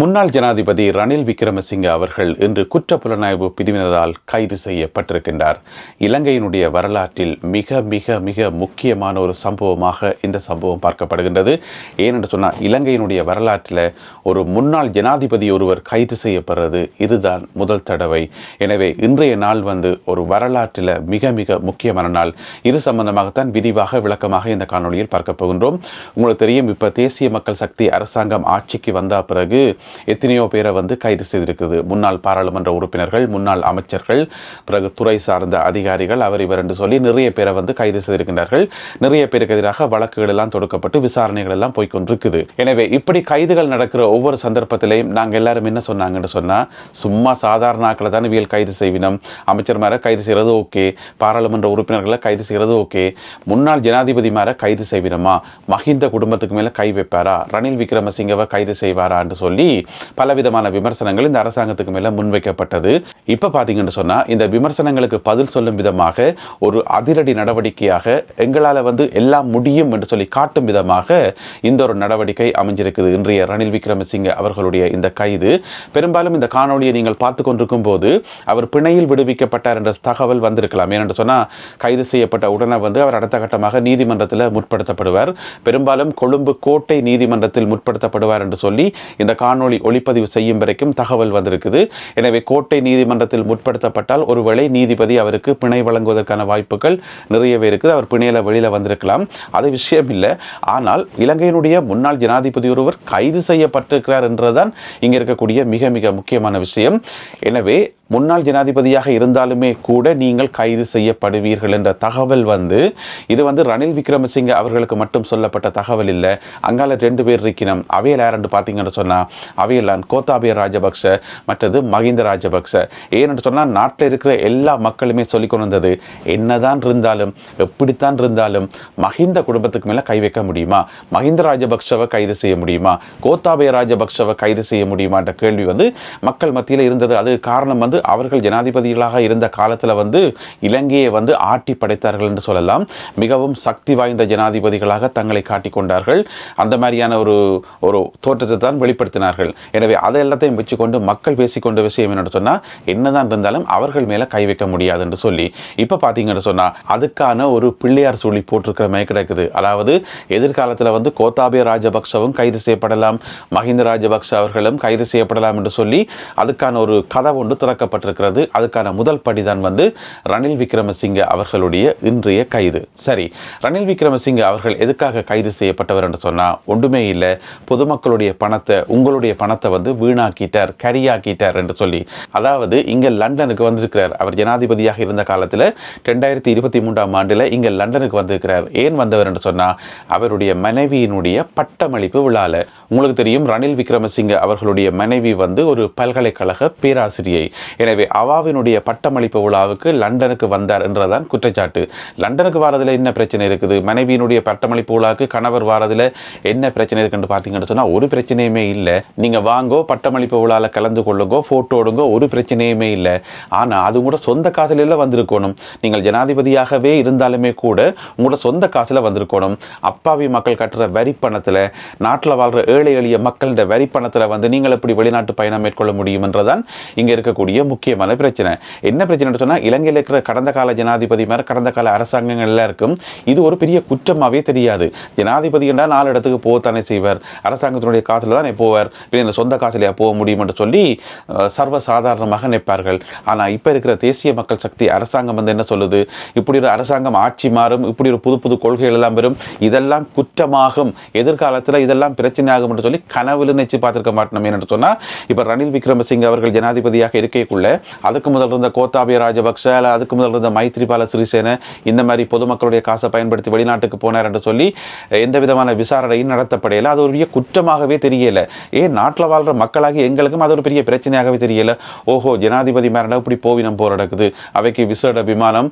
முன்னாள் ஜனாதிபதி ரணில் விக்ரமசிங்க அவர்கள் இன்று குற்றப்புலனாய்வு பிரிவினரால் கைது செய்யப்பட்டிருக்கின்றார். இலங்கையினுடைய வரலாற்றில் மிக மிக மிக முக்கியமான ஒரு சம்பவமாக இந்த சம்பவம் பார்க்கப்படுகின்றது. ஏனென்று சொன்னால் இலங்கையினுடைய வரலாற்றில் ஒரு முன்னாள் ஜனாதிபதி ஒருவர் கைது செய்யப்படுறது இதுதான் முதல் தடவை. எனவே இன்றைய நாள் வந்து ஒரு வரலாற்றில் மிக மிக முக்கியமான நாள். இது சம்பந்தமாகத்தான் விரிவாக விளக்கமாக இந்த காணொலியில் பார்க்க போகின்றோம். உங்களுக்கு தெரியும் இப்போ தேசிய மக்கள் சக்தி அரசாங்கம் ஆட்சிக்கு வந்த பிறகு எத்தனையோ பேரை வந்து கைது செய்திருக்குது. முன்னாள் பாராளுமன்ற உறுப்பினர்கள் முன்னாள் அமைச்சர்கள் பிறகு துறை சார்ந்த அதிகாரிகள் அவர் இவர் என்று சொல்லி நிறைய பேரை வந்து கைது செய்திருக்கின்றார்கள். நிறைய பேருக்கு எதிராக வழக்குகள் எல்லாம் தொடுக்கப்பட்டு விசாரணைகள் எல்லாம் போய்க்கொண்டிருக்குது. எனவே இப்படி கைதுகள் நடக்கிற ஒவ்வொரு சந்தர்ப்பத்திலையும் நாங்கள் எல்லாரும் என்ன சொன்னாங்கன்னு சொன்னால் சும்மா சாதாரண ஆக்களை தான் வியல் கைது செய்வினோம். அமைச்சர் மேல கைது செய்கிறது ஓகே. பாராளுமன்ற உறுப்பினர்களை கைது செய்கிறது ஓகே. முன்னாள் ஜனாதிபதி மேல கைது செய்வினோமா? மஹிந்த குடும்பத்துக்கு மேலே கை வைப்பாரா? ரணில் விக்ரமசிங்கவை கைது செய்வாரா என்று சொல்லி பலவிதமான விமர்சனங்கள் இந்த அரசாங்கத்துக்கு மேல முன்வைக்கப்பட்டது. இப்ப பாத்தீங்கன்னு சொன்னா இந்த விமர்சனங்களுக்கு பதில் சொல்லும் விதமாக ஒரு அதிரடி நடவடிக்கையாக எங்களால வந்து எல்லாம் முடியும் என்று சொல்லி காட்டும் விதமாக இந்த ஒரு நடவடிக்கை அமைஞ்சிருக்குது. இன்றைய ரணில் விக்ரமசிங்க அவர்களுடைய இந்த கைது. பெரும்பாலும் இந்த காணொலியை நீங்கள் பார்த்து கொண்டிருக்கும் போது அவர் பிணையில் விடுவிக்கப்பட்டார் என்ற தகவல் வந்திருக்கலாம். ஏனென்று சொன்னா கைது செய்யப்பட்ட உடனே வந்து அவர் அடுத்த கட்டமாக நீதிமன்றத்தில் முற்படுத்தப்படுவார். பெரும்பாலும் கொழும்பு கோட்டை நீதிமன்றத்தில் முற்படுத்தப்படுவார் என்று சொல்லி இந்த காணொலி வானொலி ஒளிப்பதிவு செய்யும் வரைக்கும் தகவல் வந்திருக்குது. எனவே கோட்டை நீதிமன்றத்தில் முற்படுத்தப்பட்டால் ஒருவேளை நீதிபதி அவருக்கு பிணை வழங்குவதற்கான வாய்ப்புகள் நிறையவே இருக்குது. அவர் பிணையில வெளியில வந்திருக்கலாம். அது விஷயம் இல்லை ஆனால் இலங்கையினுடைய முன்னாள் ஜனாதிபதி ஒருவர் கைது செய்யப்பட்டிருக்கிறார் என்றுதான் இங்கே இருக்கக்கூடிய மிக மிக முக்கியமான விஷயம். எனவே முன்னாள் ஜனாதிபதியாக இருந்தாலுமே கூட நீங்கள் கைது செய்யப்படுவீர்கள் என்ற தகவல் வந்து இது வந்து ரணில் விக்ரமசிங்க அவர்களுக்கு மட்டும் சொல்லப்பட்ட தகவல் இல்லை. அங்கால ரெண்டு பேர் இருக்கணும் அவையில் யாரென்று பார்த்தீங்கன்னு சொன்னால் அவையெல்லாம் கோத்தாபய ராஜபக்ச மற்றது மஹிந்த ராஜபக்ச. ஏன்னு சொன்னால் நாட்டில் இருக்கிற எல்லா மக்களுமே சொல்லி கொண்டு வந்தது என்னதான் இருந்தாலும் எப்படித்தான் இருந்தாலும் மஹிந்த குடும்பத்துக்கு மேலே கை வைக்க முடியுமா? மஹிந்த ராஜபக்சவை கைது செய்ய முடியுமா? கோத்தாபய ராஜபக்சவை கைது செய்ய முடியுமான்ற கேள்வி வந்து மக்கள் மத்தியில் இருந்தது. அது காரணம் வந்து அவர்கள் ஜனாதிபதிகளாக இருந்த காலத்தில் வந்து இலங்கையை வந்து ஆட்டி படைத்தார்கள் என்று சொல்லலாம். மிகவும் சக்தி வாய்ந்த ஜனாதிபதிகளாக தங்களை காட்டிக்கொண்டார்கள் அந்த மாதிரியான ஒரு ஒரு தோற்றத்தை தான் வெளிப்படுத்தினார்கள். எனவே அதை எல்லாத்தையும் வச்சுக்கொண்டு மக்கள் பேசிக்கொண்ட விஷயம் என்னென்னு சொன்னால் என்னதான் இருந்தாலும் அவர்கள் மேலே கை வைக்க முடியாது என்று சொல்லி. இப்போ பார்த்தீங்கன்னு சொன்னால் அதுக்கான ஒரு பிள்ளையார் சொல்லி போட்டிருக்கிற மாதிரி கிடக்குது. அதாவது எதிர்காலத்தில் வந்து கோத்தாபய ராஜபக்சவும் கைது செய்யப்படலாம். மஹிந்த ராஜபக்ச அவர்களும் கைது செய்யப்படலாம் என்று சொல்லி அதுக்கான ஒரு கதை ஒன்று திறக்கப்பட்டிருக்கிறது அதுக்கான முதல் படிதான் வந்து ரணில் விக்ரமசிங்க அவர்களுடைய இன்றைய கைது. சரி ரணில் விக்ரமசிங்க அவர்கள் எதுக்காக கைது செய்யப்பட்டவர் என்று சொன்னால் ஒன்றுமே இல்லை. பொதுமக்களுடைய பணத்தை உங்களுடைய பணத்தை வந்து வீணாக்கிட்டார் கரியாக்கிட்டார் என்று சொல்லி. அதாவது இங்கே லண்டனுக்கு வந்திருக்கிறார். அவர் ஜனாதிபதியாக இருந்த காலத்தில் ரெண்டாயிரத்தி இருபத்தி மூன்றாம் ஆண்டில் இங்கே லண்டனுக்கு வந்திருக்கிறார். ஏன் வந்தவர் என்று சொன்னால் அவருடைய மனைவியினுடைய பட்டமளிப்பு விழால. உங்களுக்கு தெரியும் ரணில் விக்ரமசிங்க அவர்களுடைய மனைவி வந்து ஒரு பல்கலைக்கழக பேராசிரியை. எனவே அவாவினுடைய பட்டமளிப்பு விழாவுக்கு லண்டனுக்கு வந்தார் என்றதான் குற்றச்சாட்டு. லண்டனுக்கு வாரதில் என்ன பிரச்சனை இருக்குது? மனைவியினுடைய பட்டமளிப்பு விழாவுக்கு கணவர் வாரதில் என்ன பிரச்சனை இருக்குன்னு பார்த்தீங்கன்னு சொன்னால் ஒரு பிரச்சனையுமே இல்லை. நீங்கள் வாங்கோ பட்டமளிப்பு விழாவில் கலந்து கொள்ளுங்கோ ஃபோட்டோ எடுங்கோ ஒரு பிரச்சனையுமே இல்லை. ஆனால் அது கூட சொந்த காசில் எல்லாம் வந்திருக்கணும். நீங்கள் ஜனாதிபதியாகவே இருந்தாலுமே கூட உங்களோட சொந்த காசில் வந்திருக்கணும். அப்பாவி மக்கள் கட்டுற வரி பணத்தில் நாட்டில் வாழ்கிற ஏழை எளிய மக்களின் வரி பணத்தில் வந்து நீங்கள் எப்படி வெளிநாட்டு பயணம் மேற்கொள்ள முடியும் என்றதான் இங்கே இருக்கக்கூடிய முக்கியமான பிரச்சனை. என்ன பிரச்சனை சொன்னால் இலங்கையில் இருக்கிற கடந்த கால ஜனாதிபதி மாதிரி கடந்த கால அரசாங்கங்கள் எல்லாருக்கும் இது ஒரு பெரிய குற்றமாகவே தெரியாது. ஜனாதிபதி என்றால் நாலு இடத்துக்கு போகத்தானே செய்வார். அரசாங்கத்தினுடைய காசில் தானே போவார். பின்ன சொந்த காசுலையா போக முடியும் என்று சொல்லி சர்வசாதாரணமாக சர்வ சாதாரணமாக நிற்பார்கள் ஆனால் இப்போ இருக்கிற தேசிய மக்கள் சக்தி அரசாங்கம் வந்து என்ன சொல்லுது? இப்படி ஒரு அரசாங்கம் ஆட்சி மாறும் இப்படி ஒரு புது புது கொள்கைகள் எல்லாம் வரும் இதெல்லாம் குற்றமாகும். எதிர்காலத்தில் இதெல்லாம் பிரச்சனையாகும் என்று சொல்லி கனவுல நினைச்சு பார்த்துருக்க மாட்டோம் என்று சொன்னால் இப்போ ரணில் விக்ரமசிங்க அவர்கள் ஜனாதிபதியாக இருக்கைக்குள்ள அதுக்கு முதல் இருந்த கோத்தாபிய ராஜபக்ச இல்லை அதுக்கு முதல் இருந்த மைத்ரிபால சிறிசேன இந்த மாதிரி பொதுமக்களுடைய காசை பயன்படுத்தி வெளிநாட்டுக்கு போனார் என்று சொல்லி எந்த விதமான விசாரணையும் நடத்தப்படையில. அது ஒரு பெரிய குற்றமாகவே தெரியல. ஏன் நாட்டில் வாழ்கிற மக்களாகி எங்களுக்கும் அது ஒரு பெரிய பிரச்சனையாகவே தெரியல. ஓஹோ ஜனாதிபதி மேரண்டா இப்படி போவினம் போராடக்குது அவைக்கு விசேட விமானம்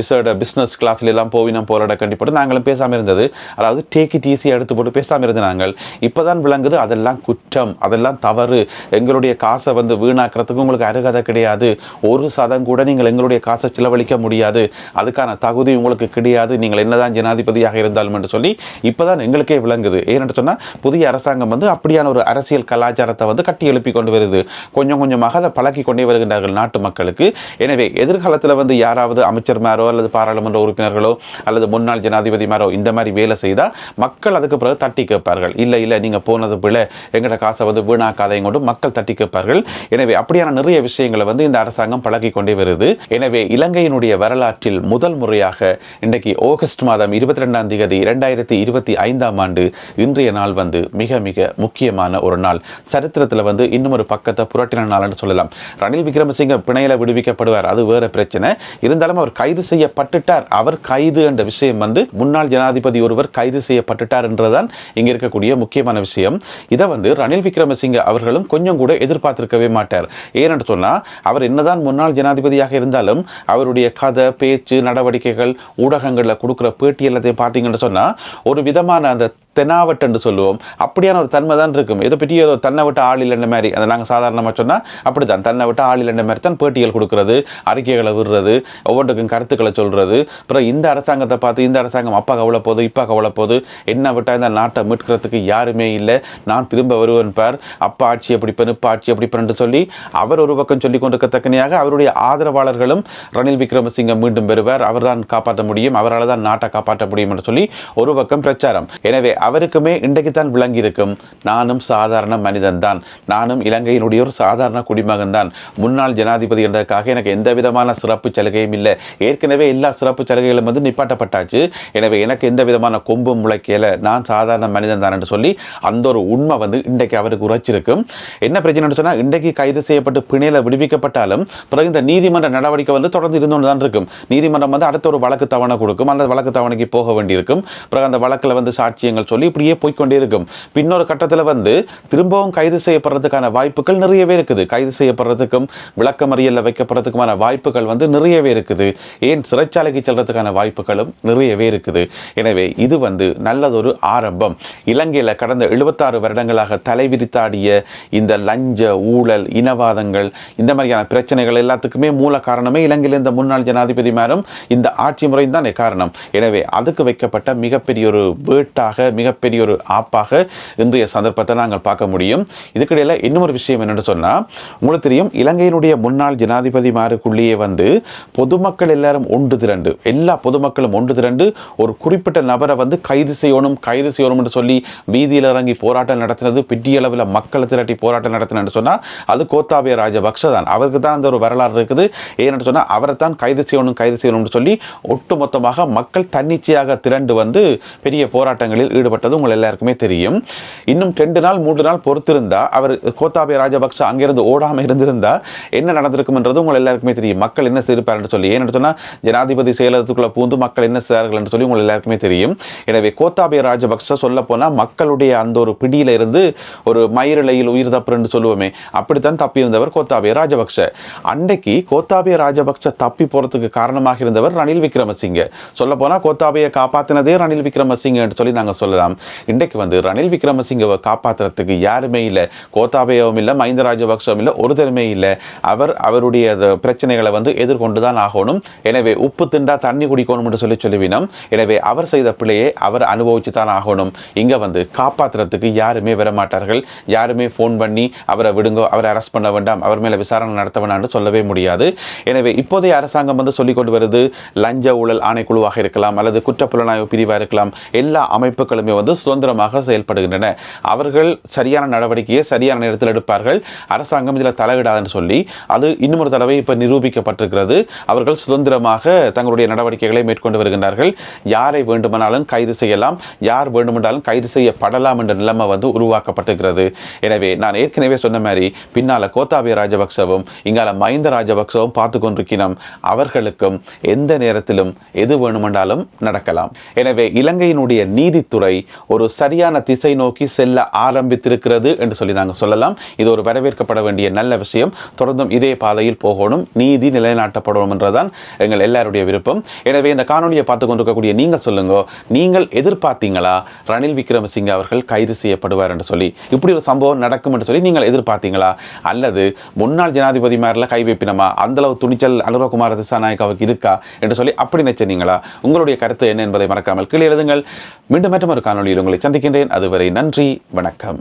விசேட பிஸ்னஸ் கிளாஸ்ல எல்லாம் போவினம் போராட நடக்கண்டிப்பட்டு நாங்களும் பேசாமல் இருந்தது. அதாவது டேக்கி டிசி எடுத்து போட்டு பேசாமல் இருந்த நாங்கள். இப்போதான் விளங்குது அதெல்லாம் குற்றம் அதெல்லாம் தவறு. எங்களுடைய காசை வந்து வீணாக்கிறதுக்கு உங்களுக்கு அருகதை அருகதை கிடையாது. ஒரு சதம் கூட நீங்கள் எங்களுடைய காசை செலவழிக்க முடியாது. அதுக்கான தகுதி உங்களுக்கு கிடையாது. நீங்கள் என்னதான் ஜனாதிபதியாக இருந்தாலும் என்று சொல்லி இப்பதான் எங்களுக்கே விளங்குது. ஏன்னு சொன்னா புதிய அரசாங்கம் வந்து அப்படியான ஒரு அரசியல் கலாச்சாரத்தை வந்து கட்டி எழுப்பி கொண்டு வருது. கொஞ்சம் கொஞ்சமாக அதை பழக்கி கொண்டே வருகின்றார்கள் நாட்டு மக்களுக்கு. எனவே எதிர்காலத்தில் வந்து யாராவது அமைச்சர்மாரோ அல்லது பாராளுமன்ற உறுப்பினர்களோ அல்லது முன்னாள் ஜனாதிபதிமாரோ இந்த மாதிரி வேலை செய்தால் மக்கள் அதுக்கு பிறகு தட்டி கேட்பார்கள். இல்லை இல்லை நீங்கள் போனது பிள்ளை எங்கட காசை வந்து வீணாக்காதையும் கொண்டு மக்கள் தட்டி கேட்பார்கள். எனவே அப்படியான நிறைய விஷயங்களை வந்து இந்த அரசாங்கம் பழகி கொண்டே வருது. எனவே இலங்கையினுடைய வரலாற்றில் முதல் முறையாக இன்றைக்கு ஆகஸ்ட் மாதம் இருபத்தி ரெண்டாம் தேதி இரண்டாயிரத்தி இருபத்தி ஐந்தாம் ஆண்டு இன்றைய நாள் வந்து மிக மிக முக்கியமான ஒரு நாள். சரித்திரத்தில் வந்து இன்னும் ஒரு பக்கத்தை புரட்டின நாள்னு சொல்லலாம். ரணில் விக்ரமசிங்க பிணையில விடுவிக்கப்படுவார் அது வேற பிரச்சனை. இருந்தாலும் அவர் கைது செய்யப்பட்டுட்டார். அவர் கைது என்ற விஷயம் வந்து முன்னாள் ஜனாதிபதி ஒருவர் கைது செய்யப்பட்டுட்டார் என்றுதான் இங்க இருக்கக்கூடிய முக்கியமான விஷயம். இதை வந்து ரணில் விக்ரமசிங்க அவர்களும் கொஞ்சம் கூட எதிர்பார்த்திருக்கவே மாட்டார். ஏனென்று சொன்னா அவர் என்னதான் முன்னாள் ஜனாதிபதியாக இருந்தாலும் அவருடைய கதை பேச்சு நடவடிக்கைகள் ஊடகங்களில் கொடுக்குற பேட்டி எல்லாத்தையும் பார்த்தீங்கன்னு சொன்னால் ஒரு விதமான அந்த தெனாவட் சொல்லுவோம். அப்படியான ஒரு தன்மை தான் இருக்கும். இதை பற்றி ஏதோ தன்னை விட்டு ஆள் இல்லைன்ற மாதிரி. அதை நாங்கள் சாதாரணமாக சொன்னால் அப்படி தான் தன்னை விட்டு ஆள் இல்லைன்ற மாதிரி தான் பேட்டிகள் கொடுக்குறது அறிக்கைகளை விடுறது ஒவ்வொன்றுக்கும் கருத்துக்களை சொல்கிறது அப்புறம் இந்த அரசாங்கத்தை பார்த்து இந்த அரசாங்கம் அப்பா கவலை போகுது இப்பா கவலை போகுது என்ன விட்டால் இந்த நாட்டை மீட்கிறதுக்கு யாருமே இல்லை. நான் திரும்ப வருவேன் பார் அப்பா ஆட்சி எப்படி பெண் இப்பா ஆட்சி எப்படி பெண்ணு சொல்லி அவர் ஒரு பக்கம் சொல்லி கொண்டிருக்கத்தக்கனையாக அவருடைய ஆதரவாளர்களும் ரணில் விக்ரமசிங்க மீண்டும் பெறுவார் அவர்தான் காப்பாற்ற முடியும். அவரால் தான் நாட்டை காப்பாற்ற முடியும் என்று சொல்லி ஒரு பக்கம் பிரச்சாரம். எனவே அவருக்குமே இன்றைக்கு தான் விளங்கி இருக்கும் நானும் சாதாரண மனிதன் தான் நானும் இலங்கையினுடைய ஒரு சாதாரண குடிமகன் தான் முன்னாள் ஜனாதிபதி என்றதற்காக எனக்கு எந்த விதமான சிறப்பு சலுகையும் இல்லை. ஏற்கனவே எல்லா சிறப்பு சலுகைகளும் வந்து நிப்பாட்டப்பட்டாச்சு. எனவே எனக்கு எந்த விதமான கொம்பும் முளைக்கல. நான் சாதாரண மனிதன் தான் என்று சொல்லி அந்த ஒரு உண்மை வந்து இன்றைக்கு அவருக்கு உரைச்சிருக்கும். என்ன பிரச்சனை சொன்னால் இன்றைக்கு கைது செய்யப்பட்டு பிணையில விடுவிக்கப்பட்டாலும் பிறகு இந்த நீதிமன்ற நடவடிக்கை வந்து தொடர்ந்து இருந்து தான் இருக்கும். நீதிமன்றம் வந்து அடுத்த ஒரு வழக்கு தவணை கொடுக்கும். அந்த வழக்கு தவணைக்கு போக வேண்டியிருக்கும். பிறகு அந்த வழக்கில் வந்து சாட்சியங்கள் சொல்லி இப்படியே போய்க்கொண்டே இருக்கும். பின்னொரு கட்டத்தில் வந்து திரும்பவும் கைது செய்யப்படுறதுக்கான வாய்ப்புகள் நிறையவே இருக்குது. கைது செய்யப்படுறதுக்கும் விளக்கமறியலில் வைக்கப்படுறதுக்குமான வாய்ப்புகள் வந்து நிறையவே இருக்குது. ஏன்? சிறைச்சாலைக்கு செல்றதுக்கான வாய்ப்புகளும் நிறையவே இருக்குது. எனவே இது வந்து நல்லதொரு ஆரம்பம். இலங்கையில் கடந்த எழுபத்தாறு வருடங்களாக தலைவிரித்தாடிய இந்த லஞ்ச ஊழல் இனவாதங்கள் இந்த மாதிரியான பிரச்சனைகள் எல்லாத்துக்குமே மூல காரணமே இலங்கையில் இந்த முன்னாள் ஜனாதிபதிமாரும் இந்த ஆட்சி முறை தான் காரணம். எனவே அதுக்கு வைக்கப்பட்ட மிகப்பெரிய ஒரு வேட்டாக மிகப்பெரிய ஒரு ஆப்பாக இன்றைய சந்தர்ப்பத்தை நாங்கள் பார்க்க முடியும். இதுக்கிடையில் இன்னொரு ஒரு விஷயம் என்னென்னு சொன்னால் உங்களுக்கு தெரியும் இலங்கையினுடைய முன்னாள் ஜனாதிபதிமாருக்குள்ளேயே வந்து பொதுமக்கள் எல்லாரும் ஒன்று திரண்டு எல்லா பொதுமக்களும் ஒன்று திரண்டு ஒரு குறிப்பிட்ட நபரை வந்து கைது செய்யணும் கைது செய்யணும்னு சொல்லி வீதியில் இறங்கி போராட்டம் நடத்தினது பெரிய அளவில் மக்களை திரட்டி போராட்டம் நடத்தினு சொன்னால் அது கோத்தாபய ராஜபக்ஷ தான் அவருக்கு தான் அந்த ஒரு வரலாறு இருக்குது. ஏன்னு சொன்னால் அவரை தான் கைது செய்யணும் கைது செய்யணும்னு சொல்லி ஒட்டுமொத்தமாக மக்கள் தன்னிச்சையாக திரண்டு வந்து பெரிய போராட்டங்களில் ஈடுபட்டது உங்கள் எல்லாருக்குமே தெரியும். இன்னும் ரெண்டு நாள் மூன்று நாள் பொறுத்திருந்தா அவர் கோத்தாபய ராஜபக்ஷ அங்கிருந்து ஓடாமல் இருந்திருந்தா என்ன நடந்திருக்கும்ன்றது உங்கள் எல்லாருக்குமே தெரியும். மக்கள் என்ன செய்திருப்பார்னு சொல்லி ஏன்னு சொன்னால் ஜனாதிபதி செயலகத்துக்குள்ளே பூந்து மக்கள் என்ன செய்தார்கள் என்று சொல்லி உங்கள் எல்லாருக்குமே தெரியும். எனவே கோத்தாபய ராஜபக்ஷ சொல்ல போனால் மக்களுடைய அந்த ஒரு பிடியில இருந்து ஒரு மயிரிழையில் உயிர் தப்பு என்று சொல்லுவோமே அப்படித்தான் தப்பியிருந்தவர் கோத்தாபய ராஜபக்ஷ. அன்றைக்கு கோத்தாபய ராஜபக்ச தப்பி போறதுக்கு காரணமாக இருந்தவர் ரணில் விக்ரமசிங்க. சொல்ல போனா கோத்தாபய காப்பாத்தினதே ரணில் விக்ரமசிங்க என்று சொல்லி நாங்கள் சொல்லலாம். இன்றைக்கு வந்து ரணில் விக்ரமசிங்கவை காப்பாற்றுறதுக்கு யாருமே இல்லை. கோத்தாபயவும் இல்லை மஹிந்த ராஜபக்சவும் இல்லை ஒருத்தருமே இல்லை. அவர் அவருடைய பிரச்சனைகளை வந்து எதிர்கொண்டு தான் ஆகணும். எனவே உப்பு திண்டா தண்ணி குடிக்கணும் என்று சொல்லி சொல்லுவினோம். எனவே அவர் செய்த பிள்ளையை அவர் அனுபவிச்சு தான் ஆகணும். இங்க வந்து காப்பாற்றுறதுக்கு யாருமே வரமாட்டார்கள். யாருமே ஃபோன் பண்ணி அவரை விடுங்க அவரை அரெஸ்ட் பண்ண வேண்டாம் அவர் மேல விசாரணை நடத்த சொல்லவே முடியாது. எனவே இப்போதைய அரசாங்கம் வந்து சொல்லிக் கொண்டு வருது லஞ்ச ஊழல் ஆணைக்குழுவாக இருக்கலாம் அல்லது குற்றப்புலனாய்வு பிரிவாக இருக்கலாம் எல்லா அமைப்புகளுமே வந்து சுதந்திரமாக செயல்படுகின்றன. அவர்கள் சரியான நடவடிக்கையை சரியான நேரத்தில் எடுப்பார்கள். அரசாங்கம் இதில் தலையிடாதுன்னு சொல்லி அது இன்னும் ஒரு தடவை இப்போ நிரூபிக்கப்பட்டிருக்கிறது. அவர்கள் சுதந்திரமாக தங்களுடைய நடவடிக்கைகளை மேற்கொண்டு வருகின்றார்கள். யாரை வேண்டுமானாலும் கைது செய்யலாம். யார் வேண்டுமென்றாலும் கைது செய்யப்படலாம் என்ற நிலைமை வந்து உருவாக்கப்பட்டிருக்கிறது. எனவே நான் ஏற்கனவே சொன்ன மாதிரி பின்னால கோத்தாபய ராஜபக்சவும் இங்கால மஹிந்த ராஜபக்சவும் பார்த்து கொண்டிருக்கிறோம் அவர்களுக்கும் எந்த நேரத்திலும் எது வேணுமென்றாலும் நடக்கலாம். எனவே இலங்கையினுடைய நீதித்துறை ஒரு சரியான திசை நோக்கி செல்ல ஆரம்பித்திருக்கிறது என்று சொல்லி நாங்கள் சொல்லலாம். இது ஒரு வரவேற்கப்பட வேண்டிய நல்ல விஷயம். தொடர்ந்தும் இதே பாதையில் போகணும். நீதி நிலைநாட்டப்படணும் என்றுதான் எங்கள் எல்லாருடைய விருப்பம். எனவே இந்த காணொலியை பார்த்து கொண்டிருக்கக்கூடிய நீங்கள் சொல்லுங்க நீங்கள் எதிர்பார்த்தீங்களா? ரணில் விக்ரமசிங்க அவர்கள் கைது செய்யப்படுவார் என்று சொல்லி. இப்படி ஒரு சம்பவம் நடக்கும் என்று சொல்லி நீங்கள் எதிர்பார்த்தீங்களா? அல்லது முன்னாள் முன்னாள் ஜனாதிபதி மேரில் கை வைப்பினமா? அந்த அளவு துணிச்சல் அனுரகுமார திசாநாயக்காவுக்கு இருக்கா என்று சொல்லி அப்படி நினைச்சீங்களா உங்களுடைய கருத்து என்ன என்பதை மறக்காமல் கீழே எழுதுங்கள். மீண்டும் மற்றும் ஒரு காணொலியில் உங்களை சந்திக்கின்றேன். அதுவரை நன்றி வணக்கம்.